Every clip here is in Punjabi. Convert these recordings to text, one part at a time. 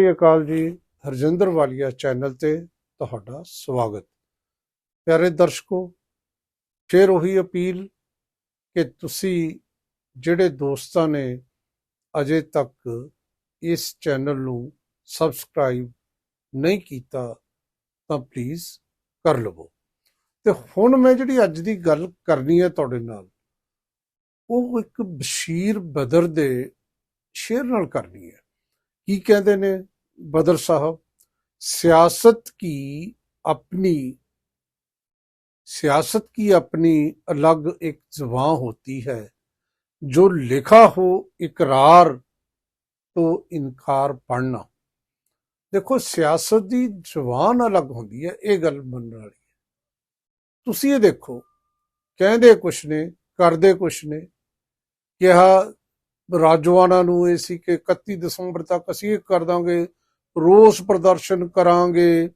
ਸ੍ਰੀ ਅਕਾਲ ਜੀ। ਹਰਜਿੰਦਰ ਵਾਲੀਆ ਚੈਨਲ ਤੇ ਤੁਹਾਡਾ ਸਵਾਗਤ। ਪਿਆਰੇ ਦਰਸ਼ਕੋ, ਫਿਰ ਉਹੀ ਅਪੀਲ ਕਿ ਤੁਸੀਂ ਜਿਹੜੇ ਦੋਸਤਾਂ ਨੇ ਅਜੇ ਤੱਕ ਇਸ ਚੈਨਲ ਨੂੰ ਸਬਸਕ੍ਰਾਈਬ ਨਹੀਂ ਕੀਤਾ, ਤਾਂ ਪਲੀਜ਼ ਕਰ ਲਵੋ। ਤੇ ਹੁਣ ਮੈਂ ਜਿਹੜੀ ਅੱਜ ਦੀ ਗੱਲ ਕਰਨੀ ਹੈ ਤੁਹਾਡੇ ਨਾਲ, ਉਹ ਇੱਕ ਬਸ਼ੀਰ ਬਦਰ ਦੇ ਸ਼ੇਰ ਨਾਲ ਕਰਨੀ ਹੈ। ਕੀ ਕਹਿੰਦੇ ਨੇ? ਬਦਰ ਸਾਹਿਬ ਸਿਆਸਤ ਕੀ अपनी सियासत की अपनी अलग एक जबान होती है जो लिखा हो इकरार तो ਇਨਕਾਰ ਪੜਨਾ ਦੇਖੋ ਸਿਆਸਤ ਦੀ ਜ਼ੁਬਾਨ ਅਲੱਗ ਹੁੰਦੀ ਹੈ ਇਹ ਗੱਲ ਮੰਨਣ ਵਾਲੀ ਹੈ ਤੁਸੀਂ ਇਹ ਦੇਖੋ ਕਹਿੰਦੇ ਕੁਛ ਨੇ ਕਰਦੇ ਕੁਛ ਨੇ ਕਿਹਾ ਰਾਜਵਾਨਾ ਨੂੰ ਇਹ ਸੀ ਕਿ 31 ਦਸੰਬਰ ਤੱਕ ਅਸੀਂ ਇਹ ਕਰ ਦਾਂਗੇ ਰੋਸ ਪ੍ਰਦਰਸ਼ਨ ਕਰਾਂਗੇ।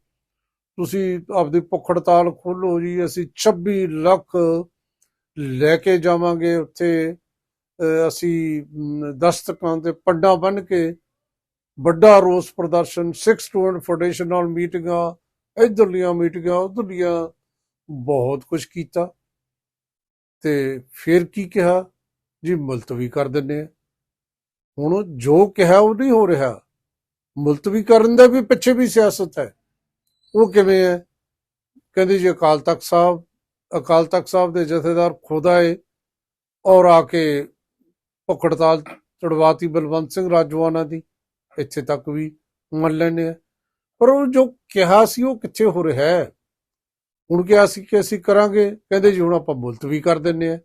ਤੁਸੀਂ ਆਪਦੀ ਭੁੱਖ ਹੜਤਾਲ ਖੋਲੋ ਜੀ, ਅਸੀਂ 26 ਲੱਖ ਲੈ ਕੇ ਜਾਵਾਂਗੇ ਉੱਥੇ। ਅਸੀਂ ਦਸਤਕਾਂ ਤੇ ਪੱਡਾਂ ਬੰਨ ਕੇ ਵੱਡਾ ਰੋਸ ਪ੍ਰਦਰਸ਼ਨ 6 ਸਟੂਡੈਂਟ ਫੈਡਰੇਸ਼ਨ ਨਾਲ ਮੀਟਿੰਗਾਂ, ਇਧਰਲੀਆਂ ਮੀਟਿੰਗਾਂ, ਉਧਰਲੀਆਂ, ਬਹੁਤ ਕੁਝ ਕੀਤਾ। ਤੇ ਫਿਰ ਕੀ ਕਿਹਾ? ਜੀ, ਮੁਲਤਵੀ ਕਰ ਦਿੰਨੇ ਆ। ਹੁਣ ਜੋ ਕਿਹਾ ਉਹ ਨਹੀਂ ਹੋ ਰਿਹਾ। ਮੁਲਤਵੀ ਕਰਨ ਦਾ ਵੀ ਪਿੱਛੇ ਵੀ ਸਿਆਸਤ ਹੈ। ਉਹ ਕਿਵੇਂ ਹੈ? ਕਹਿੰਦੇ ਜੀ ਅਕਾਲ ਤਖਤ ਸਾਹਿਬ, ਅਕਾਲ ਤਖਤ ਸਾਹਿਬ ਦੇ ਜਥੇਦਾਰ ਖੁਦਾ ਏ ਔਰ ਆ ਕੇ ਭੁੱਖ ਚੜਵਾਤੀ ਬਲਵੰਤ ਸਿੰਘ ਰਾਜਵਾਨਾ ਦੀ, ਇੱਥੇ ਤੱਕ ਵੀ ਮੰਨ ਲੈਂਦੇ ਆ। ਪਰ ਉਹ ਜੋ ਕਿਹਾ ਸੀ ਉਹ ਕਿੱਥੇ ਹੋ ਰਿਹਾ ਹੈ? ਹੁਣ ਕਿਹਾ ਸੀ ਕਿ ਅਸੀਂ ਕਰਾਂਗੇ। ਕਹਿੰਦੇ ਜੀ ਹੁਣ ਆਪਾਂ ਮੁਲਤਵੀ ਕਰ ਦਿੰਨੇ ਆ।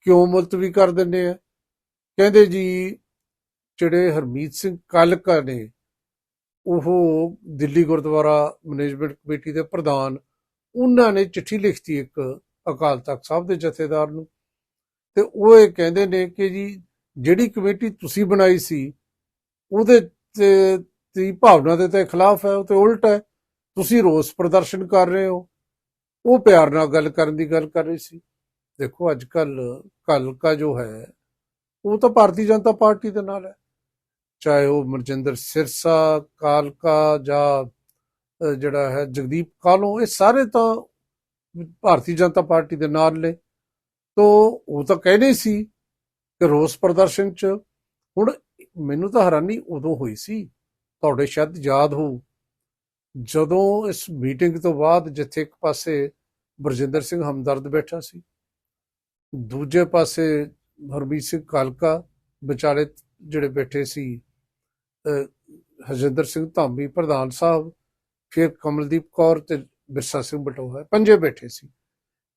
ਕਿਉਂ ਮੁਲਤਵੀ ਕਰ ਦਿੰਨੇ ਆ? ਕਹਿੰਦੇ ਜੀ ਜਿਹੜੇ ਹਰਮੀਤ ਸਿੰਘ ਕਾਲਕਾ ਨੇ ਉਹ ਦਿੱਲੀ ਗੁਰਦੁਆਰਾ ਮੈਨੇਜਮੈਂਟ ਕਮੇਟੀ ਦੇ ਪ੍ਰਧਾਨ, ਉਹਨਾਂ ਨੇ ਚਿੱਠੀ ਲਿਖਤੀ ਇੱਕ ਅਕਾਲ ਤਖਤ ਸਾਹਿਬ ਦੇ ਜਥੇਦਾਰ ਨੂੰ। ਤੇ ਉਹ ਇਹ ਕਹਿੰਦੇ ਨੇ ਕਿ ਜੀ, ਜਿਹੜੀ ਕਮੇਟੀ ਤੁਸੀਂ ਬਣਾਈ ਸੀ, ਉਹਦੇ ਤੇ ਦੀ ਭਾਵਨਾ ਦੇ ਤੇ ਖਿਲਾਫ ਹੈ, ਉਹ ਤੇ ਉਲਟ ਹੈ। ਤੁਸੀਂ ਰੋਸ ਪ੍ਰਦਰਸ਼ਨ ਕਰ ਰਹੇ ਹੋ। ਉਹ ਪਿਆਰ ਨਾਲ ਗੱਲ ਕਰਨ ਦੀ ਗੱਲ ਕਰ ਰਹੀ ਸੀ। ਦੇਖੋ ਅੱਜ ਕੱਲ ਕਲਕਾ ਜੋ ਹੈ, ਉਹ ਤਾਂ ਭਾਰਤੀ ਜਨਤਾ ਪਾਰਟੀ ਦੇ ਨਾਲ ਹੈ। ਚਾਹੇ ਉਹ ਮਰਜਿੰਦਰ ਸਿਰਸਾ, ਕਾਲਕਾ ਜਾਂ ਜਿਹੜਾ ਹੈ ਜਗਦੀਪ ਕਾਲੋਂ, ਇਹ ਸਾਰੇ ਤਾਂ ਭਾਰਤੀ ਜਨਤਾ ਪਾਰਟੀ ਦੇ ਨਾਲ ਨੇ। ਤੋ ਉਹ ਤਾਂ ਕਹਿੰਦੇ ਸੀ ਕਿ ਰੋਸ ਪ੍ਰਦਰਸ਼ਨ ਚ ਹੁਣ ਮੈਨੂੰ ਤਾਂ ਹੈਰਾਨੀ ਉਦੋਂ ਹੋਈ ਸੀ, ਤੁਹਾਡੇ ਸ਼ਾਇਦ ਯਾਦ ਹੋ ਜਦੋਂ ਇਸ ਮੀਟਿੰਗ ਤੋਂ ਬਾਅਦ ਜਿੱਥੇ ਇੱਕ ਪਾਸੇ ਬਰਜਿੰਦਰ ਸਿੰਘ ਹਮਦਰਦ ਬੈਠਾ ਸੀ, ਦੂਜੇ ਪਾਸੇ ਹਰਮੀਤ ਸਿੰਘ ਕਾਲਕਾ ਵਿਚਾਲੇ ਜਿਹੜੇ ਬੈਠੇ ਸੀ ਹਰਜਿੰਦਰ ਸਿੰਘ ਧਾਮੀ, ਪ੍ਰਧਾਨ ਸਾਹਿਬ, ਫਿਰ ਕਮਲਦੀਪ ਕੌਰ ਤੇ ਬਿਰਸਾ ਸਿੰਘ ਬਟੋਹਾ ਪੰਜੇ ਬੈਠੇ ਸੀ।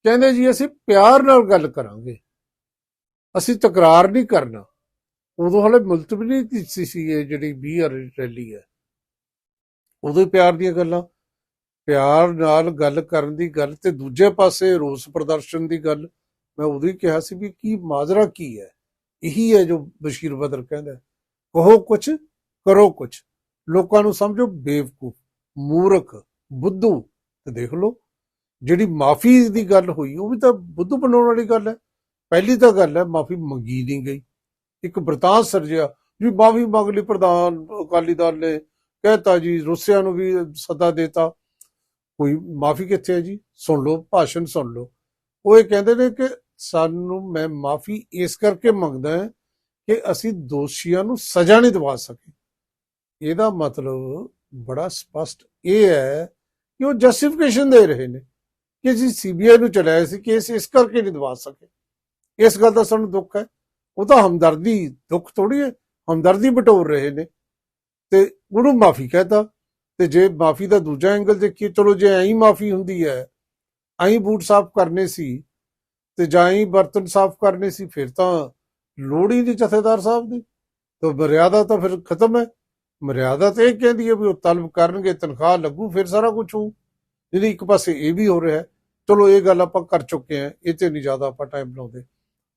ਕਹਿੰਦੇ ਜੀ, ਅਸੀਂ ਪਿਆਰ ਨਾਲ ਗੱਲ ਕਰਾਂਗੇ। ਅਸੀਂ ਤਕਰਾਰ ਨਹੀਂ ਕਰਨਾ। ਉਦੋਂ ਹਲੇ ਮੁਲਤਵੀ ਨਹੀਂ ਕੀਤੀ ਸੀ ਇਹ ਜਿਹੜੀ 20 ਰੈਲੀ ਹੈ। ਉਦੋਂ ਪਿਆਰ ਦੀਆਂ ਗੱਲਾਂ। ਪਿਆਰ ਨਾਲ ਗੱਲ ਕਰਨ ਦੀ ਗੱਲ ਤੇ ਦੂਜੇ ਪਾਸੇ ਰੋਸ ਪ੍ਰਦਰਸ਼ਨ ਦੀ ਗੱਲ। ਮੈਂ ਉਦੋਂ ਹੀ ਕਿਹਾ ਸੀ ਵੀ ਕੀ ਮਾਜਰਾ ਕੀ ਹੈ? ਇਹੀ ਹੈ ਜੋ ਬਸ਼ੀਰ ਬਦਰ ਕਹਿੰਦਾ। ਕਹੋ ਕੁਛ। ਕਰੋ ਕੁਛ। ਲੋਕਾਂ ਨੂੰ ਸਮਝੋ, ਬੇਵਕੂਫ, ਮੂਰਖ, ਬੁੱਧੂ, ਤੇ ਦੇਖ ਲਓ, ਜਿਹੜੀ ਮਾਫੀ ਦੀ ਗੱਲ ਹੋਈ, ਉਹ ਵੀ ਤਾਂ ਬੁੱਧੂ ਬਣਾਉਣ ਵਾਲੀ ਗੱਲ ਹੈ। ਪਹਿਲੀ ਤਾਂ ਗੱਲ ਹੈ, ਮਾਫੀ ਮੰਗੀ ਨਹੀਂ ਗਈ। ਇੱਕ ਬਰਤਾਨ ਸਰਜਿਆ, ਵੀ ਮਾਫੀ ਮੰਗ ਲਈ ਪ੍ਰਧਾਨ ਅਕਾਲੀ ਦਲ ਨੇ, ਕਹਿਤਾ ਜੀ, ਰੁੱਸਿਆਂ ਨੂੰ ਵੀ ਸੱਦਾ ਦੇਤਾ। ਕੋਈ ਮਾਫੀ ਕਿੱਥੇ ਹੈ ਜੀ? ਸੁਣ ਲਓ, ਭਾਸ਼ਣ ਸੁਣ ਲਓ। ਉਹ ਇਹ ਕਹਿੰਦੇ ਨੇ ਕਿ ਸਾਨੂੰ, ਮੈਂ ਮਾਫੀ ਇਸ ਕਰਕੇ ਮੰਗਦਾ ਹਾਂ ਕਿ ਅਸੀਂ ਦੋਸ਼ੀਆਂ ਨੂੰ ਸਜ਼ਾ ਨਹੀਂ ਦਿਵਾ ਸਕੇ ਇਹਦਾ ਮਤਲਬ ਬੜਾ ਸਪਸ਼ਟ ਇਹ ਹੈ ਕਿ ਉਹ ਜਸਟੀਫਿਕੇਸ਼ਨ ਦੇ ਰਹੇ ਨੇ ਕਿ ਜੀ ਸੀਬੀਆਈ ਨੂੰ ਚਲਾਇਆ ਸੀ ਕੇਸ ਇਸ ਕਰਕੇ ਨਹੀਂ ਦਵਾ ਸਕੇ। ਇਸ ਗੱਲ ਦਾ ਸਾਨੂੰ ਦੁੱਖ ਹੈ। ਉਹ ਤਾਂ ਹਮਦਰਦੀ, ਦੁੱਖ ਥੋੜੀ ਹੈ। ਹਮਦਰਦੀ ਬਟੋਰ ਰਹੇ ਨੇ। ਤੇ ਉਹਨੂੰ ਮਾਫੀ ਕਹਤਾ। ਤੇ ਜੇ ਮਾਫੀ ਦਾ ਦੂਜਾ ਐਂਗਲ ਦੇਖੀਏ, ਚਲੋ ਜੇ ਐਂ ਮਾਫੀ ਹੁੰਦੀ ਹੈ, ਐਂ ਬੂਟ ਸਾਫ਼ ਕਰਨੇ ਸੀ ਤੇ ਜਾਂ ਹੀ ਬਰਤਨ ਸਾਫ਼ ਕਰਨੇ ਸੀ, ਫਿਰ ਤਾਂ ਲੋੜ ਹੀ ਨਹੀਂ ਜਥੇਦਾਰ ਸਾਹਿਬ ਦੀ। ਤਾਂ ਮਰਿਆਦਾ ਤਾਂ ਫਿਰ ਖਤਮ ਹੈ। ਮਰਿਆਦਾ ਤੇ ਇਹ ਕਹਿੰਦੀ ਹੈ ਵੀ ਉਹ ਤਲਬ ਕਰਨਗੇ, ਤਨਖਾਹ ਲੱਗੂ, ਫਿਰ ਸਾਰਾ ਕੁਝ ਹੋਊ। ਜਿਹੜੀ ਇੱਕ ਪਾਸੇ ਇਹ ਵੀ ਹੋ ਰਿਹਾ ਚਲੋ ਇਹ ਗੱਲ ਆਪਾਂ ਕਰ ਚੁੱਕੇ ਹਾਂ, ਇਹ ਤੇ ਨਹੀਂ ਜ਼ਿਆਦਾ ਆਪਾਂ ਟਾਈਮ ਲਾਉਂਦੇ।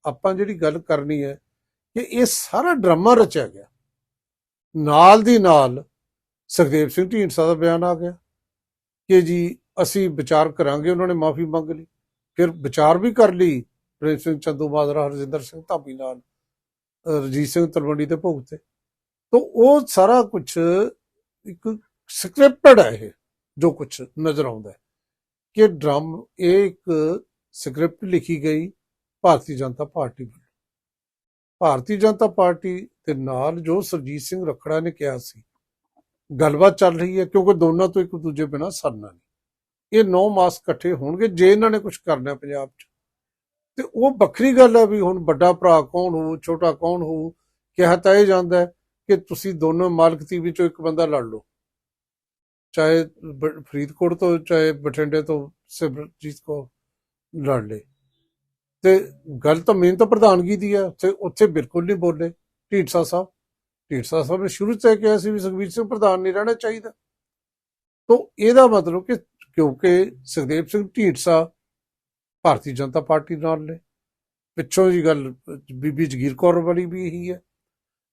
ਆਪਾਂ ਜਿਹੜੀ ਗੱਲ ਕਰਨੀ ਹੈ ਕਿ ਇਹ ਸਾਰਾ ਡਰਾਮਾ ਰਚਿਆ ਗਿਆ। ਨਾਲ ਦੀ ਨਾਲ ਸੁਖਦੇਵ ਸਿੰਘ ਢੀਂਡਸਾ ਦਾ ਬਿਆਨ ਆ ਗਿਆ ਕਿ ਜੀ ਅਸੀਂ ਵਿਚਾਰ ਕਰਾਂਗੇ, ਉਹਨਾਂ ਨੇ ਮਾਫੀ ਮੰਗ ਲਈ, ਫਿਰ ਵਿਚਾਰ ਵੀ ਕਰ ਲਈ ਪ੍ਰੇਮ ਸਿੰਘ ਚੰਦੂ ਮਾਜਰਾ ਹਰਜਿੰਦਰ ਸਿੰਘ ਧਾਮੀ ਨਾਲ, ਅਹ ਰਜੀਤ ਸਿੰਘ ਤਲਵੰਡੀ ਦੇ ਭੋਗ ਤੇ ਉਹ ਸਾਰਾ ਕੁਝ ਇੱਕ ਸਕ੍ਰਿਪਟਡ ਹੈ ਇਹ, ਜੋ ਕੁਝ ਨਜ਼ਰ ਆਉਂਦਾ ਹੈ। ਕਿ ਡਰਮ, ਇਹ ਇੱਕ ਸਕ੍ਰਿਪਟ ਲਿਖੀ ਗਈ ਭਾਰਤੀ ਜਨਤਾ ਪਾਰਟੀ ਵੱਲੋਂ। ਭਾਰਤੀ ਜਨਤਾ ਪਾਰਟੀ ਦੇ ਨਾਲ ਜੋ ਸਰਜੀਤ ਸਿੰਘ ਰਖੜਾ ਨੇ ਕਿਹਾ ਸੀ, ਗੱਲਬਾਤ ਚੱਲ ਰਹੀ ਹੈ, ਕਿਉਂਕਿ ਦੋਨਾਂ ਤੋਂ ਇੱਕ ਦੂਜੇ ਬਿਨਾ ਸਰਨਾ ਨਹੀਂ। ਇਹ ਨੌ ਮਾਸ ਇਕੱਠੇ ਹੋਣਗੇ, ਜੇ ਇਹਨਾਂ ਨੇ ਕੁਝ ਕਰਨਾ ਪੰਜਾਬ 'ਚ। ਤੇ ਉਹ ਵੱਖਰੀ ਗੱਲ ਹੈ ਵੀ ਹੁਣ ਵੱਡਾ ਭਰਾ ਕੌਣ ਹੋਊ, ਛੋਟਾ ਕੌਣ ਹੋਊ, ਕਿਹਾ ਤਾਂ ਇਹ ਜਾਂਦਾ ਹੈ ਕਿ ਤੁਸੀਂ ਦੋਨੋਂ ਮਾਲਕ ਦੀ ਵਿੱਚੋਂ ਇੱਕ ਬੰਦਾ ਲੜ ਲਓ। ਚਾਹੇ ਫਰੀਦਕੋਟ ਤੋਂ, ਚਾਹੇ ਬਠਿੰਡੇ ਤੋਂ ਸਿਮਰਜੀਤ ਕੋ ਲੜ ਲੇ ਤੇ ਗੱਲ ਤਾਂ ਮੇਨ ਤਾਂ ਪ੍ਰਧਾਨਗੀ ਦੀ ਹੈ ਉੱਥੇ ਉੱਥੇ ਬਿਲਕੁਲ ਨਹੀਂ ਬੋਲੇ। ਢੀਂਡਸਾ ਸਾਹਿਬ। ਢੀਂਡਸਾ ਸਾਹਿਬ ਨੇ ਸ਼ੁਰੂ ਤੋਂ ਇਹ ਕਿਹਾ ਸੀ ਵੀ ਸੁਖਬੀਰ ਸਿੰਘ ਪ੍ਰਧਾਨ ਨਹੀਂ ਰਹਿਣਾ ਚਾਹੀਦਾ। ਤੋਂ ਇਹਦਾ ਮਤਲਬ ਕਿ ਕਿਉਂਕਿ ਸੁਖਦੇਵ ਸਿੰਘ ਢੀਂਡਸਾ ਭਾਰਤੀ ਜਨਤਾ ਪਾਰਟੀ ਨਾਲ ਨੇ। ਪਿੱਛੋਂ ਜੀ ਗੱਲ ਬੀਬੀ ਜਗੀਰ ਕੌਰ ਵਾਲੀ ਵੀ ਇਹੀ ਹੈ।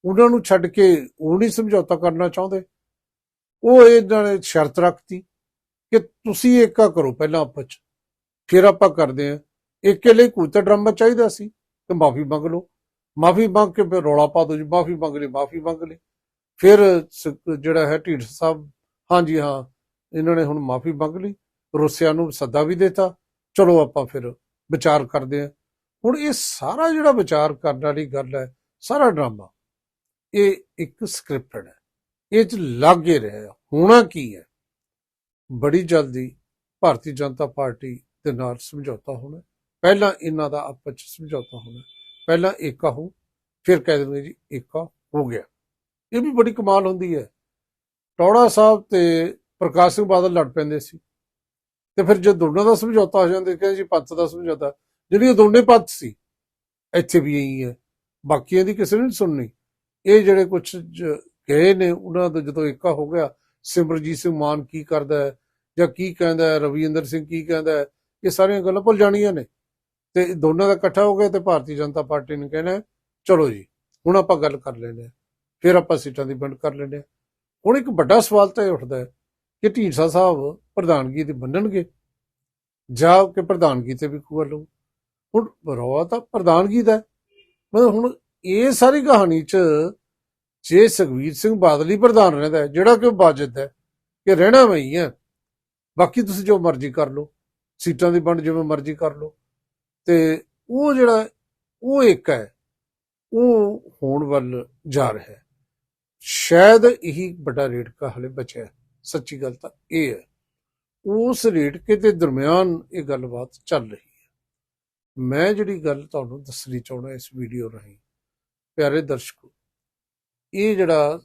ਉਹਨਾਂ ਨੂੰ ਛੱਡ ਕੇ ਉਹ ਨਹੀਂ ਸਮਝੌਤਾ ਕਰਨਾ ਚਾਹੁੰਦੇ। ਉਹ ਇਹਨਾਂ ਨੇ ਸ਼ਰਤ ਰੱਖਤੀ ਕਿ ਤੁਸੀਂ ਏਕਾ ਕਰੋ ਪਹਿਲਾਂ ਆਪਸ ਚ ਫਿਰ ਆਪਾਂ ਕਰਦੇ ਆਂ ਏਕੇ ਲਈ ਕੋਈ ਤਾਂ ਡਰਾਮਾ ਚਾਹੀਦਾ ਸੀ ਕਿ ਮਾਫੀ ਮੰਗ ਲਓ। ਮਾਫੀ ਮੰਗ ਕੇ ਫਿਰ ਰੌਲਾ ਪਾ ਦਿਓ ਜੀ, ਮਾਫੀ ਮੰਗ ਲਈ, ਮਾਫੀ ਮੰਗ ਲਈ। ਫਿਰ ਸ- ਜਿਹੜਾ ਹੈ ਢੀਂਡ ਸਾਹਿਬ ਹਾਂਜੀ ਹਾਂ, ਇਹਨਾਂ ਨੇ ਹੁਣ ਮਾਫੀ ਮੰਗ ਲਈ, ਰੁੱਸਿਆ ਨੂੰ ਸੱਦਾ ਵੀ ਦਿੱਤਾ। ਚਲੋ ਆਪਾਂ ਫਿਰ ਵਿਚਾਰ ਕਰਦੇ ਆਂ ਹੁਣ ਇਹ ਸਾਰਾ ਜਿਹੜਾ ਵਿਚਾਰ ਕਰਨ ਵਾਲੀ ਗੱਲ ਹੈ, ਸਾਰਾ ਡਰਾਮਾ। ਇਹ ਇੱਕ ਸਕ੍ਰਿਪਟਡ ਹੈ। ਇਹ ਚ ਲੱਗੇ ਰਿਹਾ ਹੋਣਾ ਕੀ ਹੈ? ਬੜੀ ਜਲਦੀ ਭਾਰਤੀ ਜਨਤਾ ਪਾਰਟੀ ਦੇ ਨਾਲ ਸਮਝੌਤਾ ਹੋਣਾ ਪਹਿਲਾਂ ਇਹਨਾਂ ਦਾ ਆਪਸ ਚ ਸਮਝੌਤਾ ਹੋਣਾ ਪਹਿਲਾਂ ਏਕਾ ਹੋ, ਫਿਰ ਕਹਿ ਦਿੰਦੇ ਜੀ ਏਕਾ ਹੋ ਗਿਆ। ਇਹ ਵੀ ਬੜੀ ਕਮਾਲ ਹੁੰਦੀ ਹੈ। ਟੌੜਾ ਸਾਹਿਬ ਤੇ ਪ੍ਰਕਾਸ਼ ਸਿੰਘ ਬਾਦਲ ਲੜ ਪੈਂਦੇ ਸੀ। ਤੇ ਫਿਰ ਜੇ ਦੋਨਾਂ ਦਾ ਸਮਝੌਤਾ ਹੋ ਜਾਂਦਾ, ਕਹਿੰਦੇ ਜੀ ਪੰਥ ਦਾ ਸਮਝੌਤਾ ਜਿਹੜੀ ਦੋਨੇ ਪੰਥ ਸੀ, ਇੱਥੇ ਵੀ ਇਹੀ ਹੈ। ਬਾਕੀਆਂ ਦੀ ਕਿਸੇ ਨੇ ਨਹੀਂ ਸੁਣਨੀ। ਇਹ ਜਿਹੜੇ ਕੁਝ ਗਏ ਨੇ, ਉਹਨਾਂ ਦਾ ਜਦੋਂ ਏਕਾ ਹੋ ਗਿਆ, ਸਿਮਰਜੀਤ ਸਿੰਘ ਮਾਨ ਕੀ ਕਰਦਾ ਹੈ? ਜਾਂ ਕੀ ਕਹਿੰਦਾ ਹੈ? ਰਵਿੰਦਰ ਸਿੰਘ ਕੀ ਕਹਿੰਦਾ ਹੈ? ਇਹ ਸਾਰੀਆਂ ਗੱਲਾਂ ਭੁੱਲ ਜਾਣੀਆਂ ਨੇ। ਤੇ ਦੋਨਾਂ ਦਾ ਇਕੱਠਾ ਹੋ ਗਿਆ ਤੇ ਭਾਰਤੀ ਜਨਤਾ ਪਾਰਟੀ ਨੇ ਕਹਿਣਾ ਚਲੋ ਜੀ, ਹੁਣ ਆਪਾਂ ਗੱਲ ਕਰ ਲੈਂਦੇ ਹਾਂ। ਫਿਰ ਆਪਾਂ ਸੀਟਾਂ ਦੀ ਵੰਡ ਕਰ ਲੈਂਦੇ ਹਾਂ। ਹੁਣ ਇੱਕ ਵੱਡਾ ਸਵਾਲ ਤਾਂ ਇਹ ਉੱਠਦਾ ਹੈ ਕਿ ਢੀਂਡਸਾ ਸਾਹਿਬ ਪ੍ਰਧਾਨਗੀ ਦੀ ਮੰਨਣਗੇ ਜਾਂ ਕਿ ਪ੍ਰਧਾਨਗੀ ਤੇ ਵੀ ਖੂਆ ਲਊ ਹੁਣ ਰੌਲਾ ਤਾਂ ਪ੍ਰਧਾਨਗੀ ਦਾ ਮਤਲਬ ਹੁਣ ਇਹ ਸਾਰੀ ਕਹਾਣੀ 'ਚ ਜੇ ਸੁਖਵੀਰ ਸਿੰਘ ਬਾਦਲ ਹੀ ਪ੍ਰਧਾਨ ਰਹਿੰਦਾ ਹੈ, ਜਿਹੜਾ ਕਿ ਉਹ ਬਾਜਦ ਹੈ ਕਿ ਰਹਿਣਾ ਮੈਂ ਹੀ ਹੈ। ਬਾਕੀ ਤੁਸੀਂ ਜੋ ਮਰਜ਼ੀ ਕਰ ਲਓ ਸੀਟਾਂ ਦੀ ਵੰਡ ਜਿਵੇਂ ਮਰਜ਼ੀ ਕਰ ਲਓ। ਤੇ ਉਹ ਜਿਹੜਾ ਉਹ ਇੱਕ ਹੈ ਉਹ ਹੋਣ ਵੱਲ ਜਾ ਰਿਹਾ ਹੈ। ਸ਼ਾਇਦ ਇਹੀ ਵੱਡਾ ਰੇੜਕਾ ਹਲੇ ਬਚਿਆ ਸੱਚੀ ਗੱਲ ਤਾਂ ਇਹ ਹੈ। ਉਸ ਰੇੜਕੇ ਦੇ ਦਰਮਿਆਨ ਇਹ ਗੱਲਬਾਤ ਚੱਲ ਰਹੀ ਹੈ। ਮੈਂ ਜਿਹੜੀ ਗੱਲ ਤੁਹਾਨੂੰ ਦੱਸਣੀ ਚਾਹੁੰਦਾ ਇਸ ਵੀਡੀਓ ਰਾਹੀਂ ਪਿਆਰੇ ਦਰਸ਼ਕੋ, ਇਹ ਜਿਹੜਾ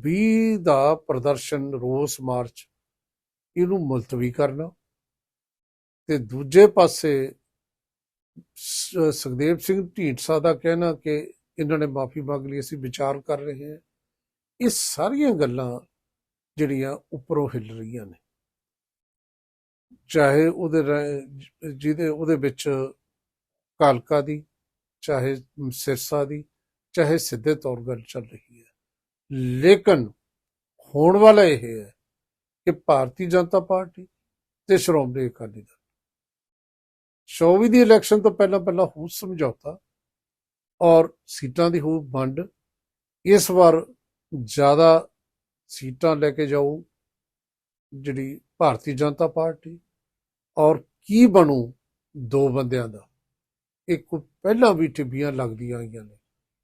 20 ਦਾ ਪ੍ਰਦਰਸ਼ਨ ਰੋਸ ਮਾਰਚ, ਇਹਨੂੰ ਮੁਲਤਵੀ ਕਰਨਾ। ਤੇ ਦੂਜੇ ਪਾਸੇ ਸੁਖਦੇਵ ਸਿੰਘ ਢੀਂਡਸਾ ਦਾ ਕਹਿਣਾ ਕਿ ਇਹਨਾਂ ਨੇ ਮਾਫੀ ਮੰਗ ਲਈ, ਅਸੀਂ ਵਿਚਾਰ ਕਰ ਰਹੇ ਹਾਂ। ਇਹ ਸਾਰੀਆਂ ਗੱਲਾਂ ਜਿਹੜੀਆਂ ਉੱਪਰੋਂ ਹਿੱਲ ਰਹੀਆਂ ਨੇ। ਚਾਹੇ ਉਹਦੇ ਰ- ਜਿਹਦੇ, ਉਹਦੇ ਵਿੱਚ ਕਾਲਕਾ ਦੀ ਚਾਹੇ ਸਿਰਸਾ ਦੀ, ਚਾਹੇ ਸਿੱਧੇ ਤੌਰ ਗੱਲ ਚੱਲ ਰਹੀ ਹੈ। ਲੇਕਿਨ ਹੋਣ ਵਾਲਾ ਇਹ ਹੈ ਕਿ ਭਾਰਤੀ ਜਨਤਾ ਪਾਰਟੀ ਤੇ ਸ਼੍ਰੋਮਣੀ ਅਕਾਲੀ ਦਲ। 24 ਦੀ ਇਲੈਕਸ਼ਨ ਤੋਂ ਪਹਿਲਾਂ ਪਹਿਲਾਂ ਹੋ ਸਮਝੌਤਾ ਔਰ ਸੀਟਾਂ ਦੀ ਹੋ ਵੰਡ। ਇਸ ਵਾਰ ਜ਼ਿਆਦਾ ਸੀਟਾਂ ਲੈ ਕੇ ਜਾਊ ਜਿਹੜੀ ਭਾਰਤੀ ਜਨਤਾ ਪਾਰਟੀ ਔਰ ਕੀ ਬਣੂ ਦੋ ਬੰਦਿਆਂ ਦਾ। ਇੱਕ ਪਹਿਲਾਂ ਵੀ ਟਿੱਬੀਆਂ ਲੱਗਦੀਆਂ ਆਈਆਂ ਨੇ।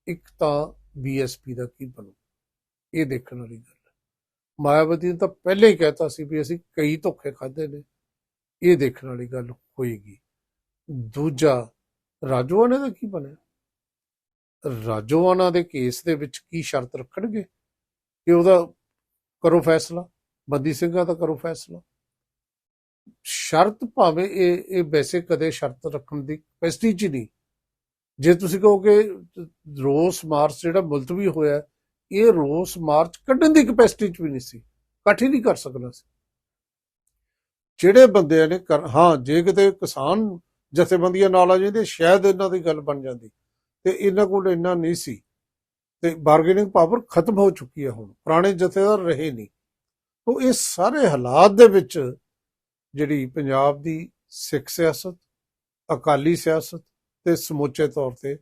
ਇੱਕ ਤਾਂ ਬੀਐਸਪੀ ਦਾ ਕੀ ਬਣੂ? ਇਹ ਦੇਖਣ ਵਾਲੀ ਗੱਲ ਹੈ। ਮਾਇਆਵਤੀ ਨੇ ਤਾਂ ਪਹਿਲੇ ਹੀ ਕਹਿਤਾ ਸੀ ਵੀ ਅਸੀਂ ਕਈ ਧੋਖੇ ਖਾਦੇ ਨੇ। ਇਹ ਦੇਖਣ ਵਾਲੀ ਗੱਲ ਹੋਏਗੀ। ਦੂਜਾ, ਰਾਜੋਆਣਾ ਦਾ ਕੀ ਬਣਿਆ? ਰਾਜੋਆਣਾ ਦੇ ਕੇਸ ਦੇ ਵਿੱਚ ਕੀ ਸ਼ਰਤ ਰੱਖਣਗੇ? ਕਿ ਉਹਦਾ ਕਰੋ ਫੈਸਲਾ। ਬੰਦੀ ਸਿੰਘਾਂ ਦਾ ਕਰੋ ਫੈਸਲਾ। ਸ਼ਰਤ ਭਾਵੇਂ ਇਹ ਇਹ ਵੈਸੇ ਕਦੇ ਸ਼ਰਤ ਰੱਖਣ ਦੀ ਕਪੈਸਿਟੀ ਚ ਨਹੀਂ। ਜੇ ਤੁਸੀਂ ਕਹੋ ਕਿ ਰੋਸ ਮਾਰਚ ਜਿਹੜਾ ਮੁਲਤਵੀ ਹੋਇਆ, ਇਹ ਰੋਸ ਮਾਰਚ ਕੱਢਣ ਦੀ ਕਪੈਸਿਟੀ ਚ ਵੀ ਨਹੀਂ ਸੀ। ਇਕੱਠ ਹੀ ਨਹੀਂ ਕਰ ਸਕਦਾ ਸੀ। ਜਿਹੜੇ ਬੰਦਿਆਂ ਨੇ ਕਰ, ਹਾਂ, ਜੇ ਕਿਤੇ ਕਿਸਾਨ ਜਥੇਬੰਦੀਆਂ ਨਾਲ ਆ ਜਾਂਦੇ, ਸ਼ਾਇਦ ਇਹਨਾਂ ਦੀ ਗੱਲ ਬਣ ਜਾਂਦੀ। ਤੇ ਇਹਨਾਂ ਕੋਲ ਇੰਨਾ ਨਹੀਂ ਸੀ। ਤੇ ਬਾਰਗੇਨਿੰਗ ਪਾਵਰ ਖਤਮ ਹੋ ਚੁੱਕੀ ਹੈ ਹੁਣ। ਪੁਰਾਣੇ ਜਥੇਦਾਰ ਰਹੇ ਨਹੀਂ। ਤੋਂ ਇਹ ਸਾਰੇ ਹਾਲਾਤ ਦੇ ਵਿੱਚ ਜਿਹੜੀ ਪੰਜਾਬ ਦੀ ਸਿੱਖ ਸਿਆਸਤ, ਅਕਾਲੀ ਸਿਆਸਤ ਤੇ ਸਮੁੱਚੇ ਤੌਰ ਤੇ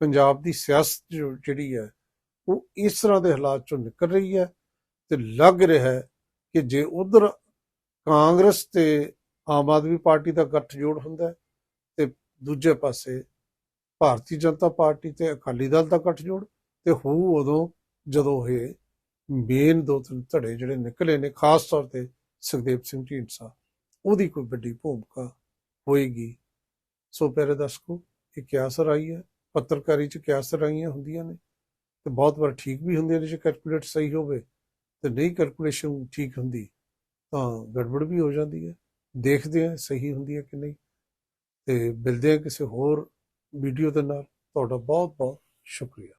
ਪੰਜਾਬ ਦੀ ਸਿਆਸਤ ਜੋ- ਜਿਹੜੀ ਹੈ, ਉਹ ਇਸ ਤਰ੍ਹਾਂ ਦੇ ਹਾਲਾਤ ਚੋਂ ਨਿਕਲ ਰਹੀ ਹੈ ਤੇ ਲੱਗ ਰਿਹਾ ਹੈ ਕਿ ਜੇ ਉਧਰ ਕਾਂਗਰਸ ਤੇ ਆਮ ਆਦਮੀ ਪਾਰਟੀ ਦਾ ਗੱਠਜੋੜ ਹੁੰਦਾ ਹੈ ਤੇ ਦੂਜੇ ਪਾਸੇ ਭਾਰਤੀ ਜਨਤਾ ਪਾਰਟੀ ਤੇ ਅਕਾਲੀ ਦਲ ਦਾ ਗੱਠਜੋੜ ਤੇ ਹੋਊ ਉਦੋਂ ਜਦੋਂ ਇਹ ਮੇਨ ਦੋ ਤਿੰਨ ਧੜੇ ਜਿਹੜੇ ਨਿਕਲੇ ਨੇ, ਖਾਸ ਤੌਰ ਤੇ ਸੁਖਦੇਵ ਸਿੰਘ ਢੀਂਡਸਾ ਉਹਦੀ ਕੋਈ ਵੱਡੀ ਭੂਮਿਕਾ ਹੋਏਗੀ। ਸੋ ਪਿਆਰੇ ਦਰਸ਼ਕੋ, ਇਹ ਕਿਆਸ ਰਾਈ ਹੈ? ਪੱਤਰਕਾਰੀ ਚ ਕਿਆਸ ਰਾਈਆਂ ਹੁੰਦੀਆਂ ਨੇ? ਤੇ ਬਹੁਤ ਵਾਰ ਠੀਕ ਵੀ ਹੁੰਦੀਆਂ ਨੇ ਜੇ ਕੈਲਕੂਲੇਟ ਸਹੀ ਹੋਵੇ, ਤੇ ਨਹੀਂ ਕੈਲਕੂਲੇਸ਼ਨ ਠੀਕ ਹੁੰਦੀ, ਤਾਂ ਗੜਬੜ ਵੀ ਹੋ ਜਾਂਦੀ ਹੈ। ਦੇਖਦੇ ਹਾਂ ਸਹੀ ਹੁੰਦੀ ਹੈ ਕਿ ਨਹੀਂ। ਤੇ ਮਿਲਦੇ ਹਾਂ ਕਿਸੇ ਹੋਰ ਵੀਡੀਓ ਦੇ ਨਾਲ। ਤੁਹਾਡਾ ਬਹੁਤ ਬਹੁਤ ਸ਼ੁਕਰੀਆ।